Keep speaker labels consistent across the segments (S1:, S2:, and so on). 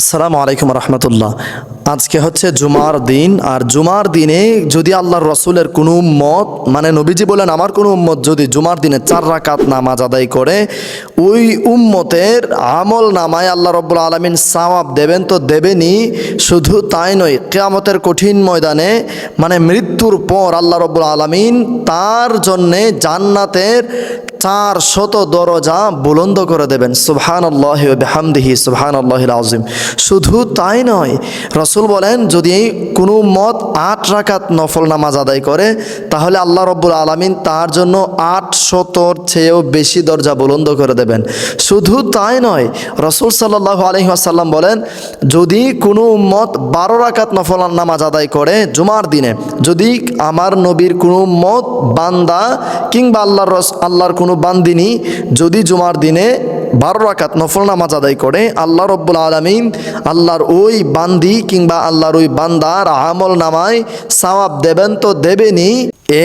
S1: আসসালামু আলাইকুম রহমতুল্লাহ। আজকে হচ্ছে জুমার দিন, আর জুমার দিনে যদি আল্লাহর রসুলের কোনো উম্মত মানে নবীজি বলেন, আমার কোনো উম্মত যদি জুমার দিনে চার রাকাত নামাজ আদায় করে, ওই উম্মতের আমল নামায় আল্লাহ রব্বুল আলমিন সাওয়াব দেবেন তো দেবেনই, শুধু তাই নয়, কেয়ামতের কঠিন ময়দানে মানে মৃত্যুর পর আল্লাহ রব্বুল আলমিন তার জন্যে জান্নাতের চার শত দরজা বুলন্দ করে দেবেন। সুবহান আল্লাহ বেহামদিহি সুবহান আল্লাহ আজিম শুধু তাই নয়, রসুল বলেন, যদি কোনো মত আট রাকাত নফল নামাজ আদায় করে, তাহলে আল্লাহ রব্বুল আলমিন তার জন্য আট শতর চেয়েও বেশি দরজা বুলন্দ করে দেবেন। শুধু তাই নয়, রসুল সাল্লাহ আলহি আসাল্লাম বলেন, যদি কোনো উম্মত বারো রাকাত নফল নামাজ আদায় করে জুমার দিনে, যদি আমার নবীর কোনো মত বান্দা কিংবা আল্লাহর রস, আল্লাহর কোনো বান্দিনী যদি জুমার দিনে বারো রাকাত নফল নামাজ আদায় করে, আল্লাহ রব্বুল আলমিন আল্লাহর ওই বান্দি কিংবা আল্লাহর ওই বান্দার আমল নামায় সওয়াব দেবেন তো দেবেনই।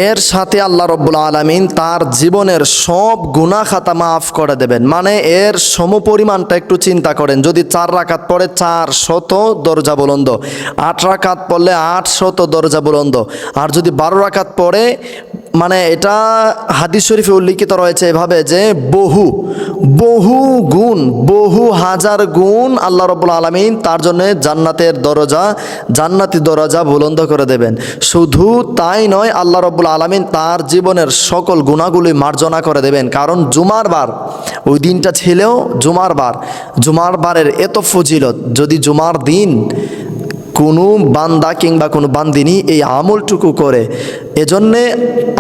S1: এর সাথে আল্লাহ রব্বুল আলমিন তার জীবনের সব গুণা খাতা মাফ করে দেবেন। মানে এর সমপরিমাণটা একটু চিন্তা করেন। যদি চার রাকাত পড়ে চার শত দরজা বুলন্দ। আট রাকাত পড়লে আট শত দরজা বুলন্দ। আর যদি বারো রাকাত পড়ে মানে এটা হাদিস শরীফে উল্লিখিত রয়েছে এভাবে যে বহু বহু গুণ, বহু হাজার গুণ আল্লাহ রব্বুল আলমিন তার জন্য জান্নাতের দরজা, জান্নাতি দরজা বুলন্দ করে দেবেন। শুধু তাই নয়, আল্লাহ রব্বুল আলমিন তার জীবনের সকল গুণাগুলি মার্জনা করে দেবেন। কারণ জুমার বার, ওই দিনটা ছিলেও জুমার বার। জুমার বারের এত ফজিলত, যদি জুমার দিন কোনো বান্দা কিংবা কোনো বান্দিনী এই আমলটুকু করে এজন্যে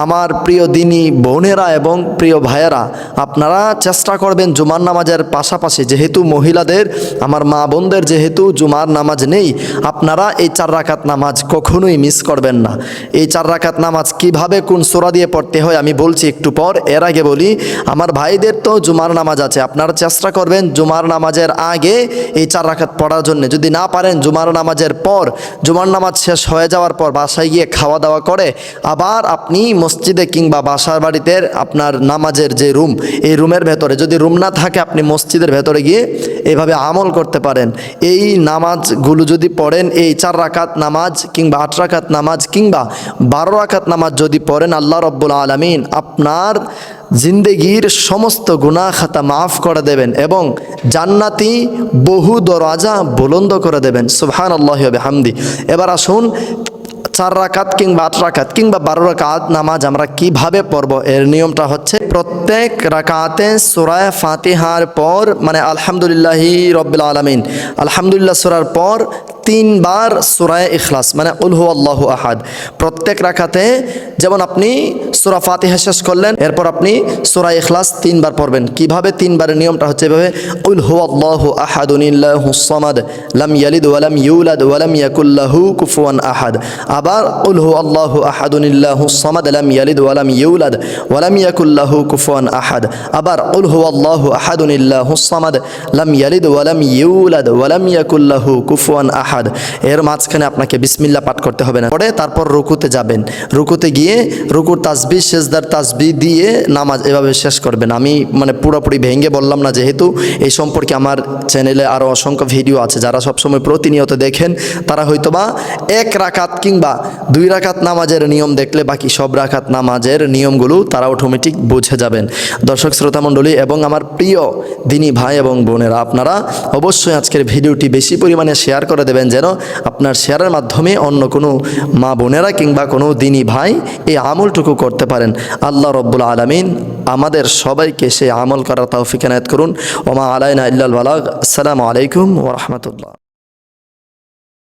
S1: আমার প্রিয় দিনী বোনেরা এবং প্রিয় ভাইয়েরা, আপনারা চেষ্টা করবেন জুমার নামাজের পাশাপাশি। যেহেতু মহিলাদের, আমার মা বোনদের যেহেতু জুমার নামাজ নেই, আপনারা এই চার রাকাত নামাজ কখনোই মিস করবেন না। এই চার রাকাত নামাজ কীভাবে কোন সোরা দিয়ে পড়তে হয় আমি বলছি একটু পর। এর আগে বলি, আমার ভাইদের তো জুমার নামাজ আছে, আপনারা চেষ্টা করবেন জুমার নামাজের আগে এই চার রাকাত পড়ার জন্য। যদি না পারেন জুমার নামাজের পর, জুমার নামাজ শেষ হয়ে যাওয়ার পর বাসায় গিয়ে খাওয়া দাওয়া করে আবার আপনি মসজিদে কিংবা বাসার বাড়িতে আপনার নামাজের যে রুম, এই রুমের ভেতরে যদি রুম না থাকে, আপনি মসজিদের ভেতরে গিয়ে এভাবে আমল করতে পারেন। এই নামাজগুলো যদি পড়েন, এই চার রাকাত নামাজ কিংবা আট রাকাত নামাজ কিংবা বারো রাকাত নামাজ যদি পড়েন, আল্লাহ রব্বুল আলমিন আপনার জিন্দেগির সমস্ত গুনাহ খাতা মাফ করে দেবেন এবং জান্নাতি বহু দরজা বুলন্দ করে দেবেন। সুবহান আল্লাহ হামদি এবার আসুন চার রাকাত কিংবা আট রাকাত কিংবা বারো রাকাত নামাজ আমরা কীভাবে পড়ব? এর নিয়মটা হচ্ছে প্রত্যেক রাকাতে সুরায় ফাতিহার পর মানে আলহামদুলিল্লাহি রব্বুল আলমিন, আলহামদুলিল্লাহ সুরার পর তিনবার সুরায় ইখলাস মানে উলহু আল্লাহ আহাদ। প্রত্যেক রাখাতে যেমন আপনি সুরা ফাতিহা শেষ করলেন, এরপর আপনি সুরা ইখলাস তিনবার পড়বেন। কীভাবে তিনবারের নিয়মটা হচ্ছে এভাবে? উলহু আল্লাহ আহাদুনিল্লাহু সমাদ, লাম ইয়ালিদ ওয়ালাম ইউলাদ ওয়ালাম ইয়াকুল্লাহু কুফুয়ান আহাদ। আবার উলহু আল্লাহ আহাদুনিল্লাহু সমাদ, লাম ইয়ালিদ ওয়ালাম ইউলাদ ওয়ালাম ইয়াকুল্লাহু কুফুয়ান আহাদ। আবার উলহু আল্লাহ আহাদুনিল্লাহু সমাদ, লাম ইয়ালিদ ওয়ালাম ইউলাদ ওয়ালাম ইয়াকুল্লাহু কুফুয়ান আহাদ। এর মাঝখানে আপনাকে বিসমিল্লা পাঠ করতে হবে না। পরে তারপর রুকুতে যাবেন। রুকুতে গিয়ে রুকুর তাসবি শেষদার তাসবি দিয়ে নামাজ এভাবে শেষ করবেন। আমি মানে পুরোপুরি ভেঙে বললাম না, যেহেতু এই সম্পর্কে আমার চ্যানেলে আরও অসংখ্য ভিডিও আছে। যারা সবসময় প্রতিনিয়ত দেখেন, তারা হয়তোবা এক রাকাত কিংবা দুই রাকাত নামাজের নিয়ম দেখলে বাকি সব রাকাত নামাজের নিয়মগুলো তারা অটোমেটিক বুঝে যাবেন। দর্শক, শ্রোতা মণ্ডলী এবং আমার প্রিয় দিনী ভাই এবং বোনেরা, আপনারা অবশ্যই আজকের ভিডিওটি বেশি পরিমাণে শেয়ার করে দেবেন। যেন আপনার শেয়ারের মাধ্যমে অন্য কোনো মা বোনেরা কিংবা কোনো দিনী ভাই এই আমলটুকু করতে পারেন। আল্লাহ রব্বুল আলমিন আমাদের সবাইকে সে আমল করার তাও এনায়ত করুন। ওমা আলাইনা ইল্লাল বালাগ। আসসালামু আলাইকুম ওরহমতুল্লাহ